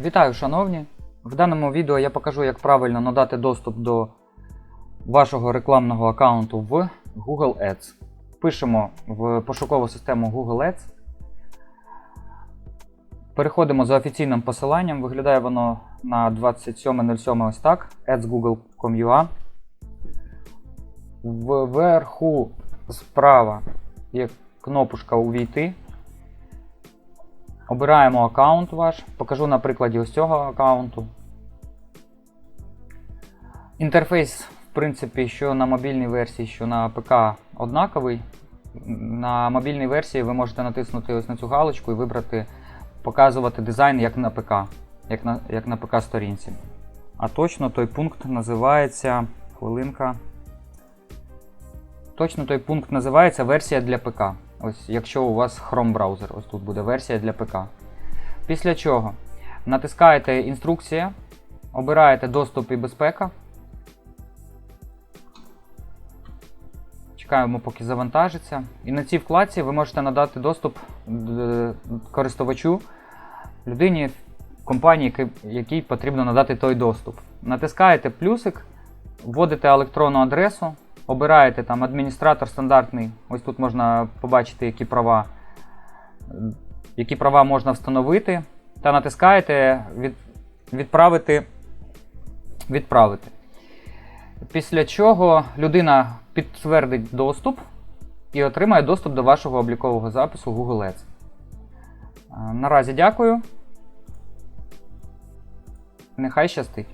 Вітаю, шановні! В даному відео я покажу, як правильно надати доступ до вашого рекламного аккаунту в Google Ads. Пишемо в пошукову систему Google Ads. Переходимо за офіційним посиланням. Виглядає воно на 27.07 ось так. ads.google.com.ua. Вверху справа є кнопочка Увійти. Обираємо аккаунт ваш. Покажу на прикладі ось цього аккаунту. Інтерфейс, в принципі, що на мобільній версії, що на ПК однаковий. На мобільній версії ви можете натиснути ось на цю галочку і вибрати показувати дизайн як на ПК, як на, як на ПК сторінці. А точно той пункт називається. Хвилинка. Точно той пункт називається версія для ПК. Ось, якщо у вас Chrome браузер, ось тут буде версія для ПК. Після чого натискаєте інструкція, обираєте доступ і безпека. Чекаємо, поки завантажиться. І на цій вкладці ви можете надати доступ е, користувачу, людині, компанії, якій- якій потрібно надати той доступ. Натискаєте плюсик, вводите електронну адресу, обираєте там адміністратор стандартний. Ось тут можна побачити, які права, які права можна встановити, та натискаєте від, відправити, відправити. Після чого людина підтвердить доступ і отримає доступ до вашого облікового запису Google Ads. Е, Наразі дякую. Нехай щастить.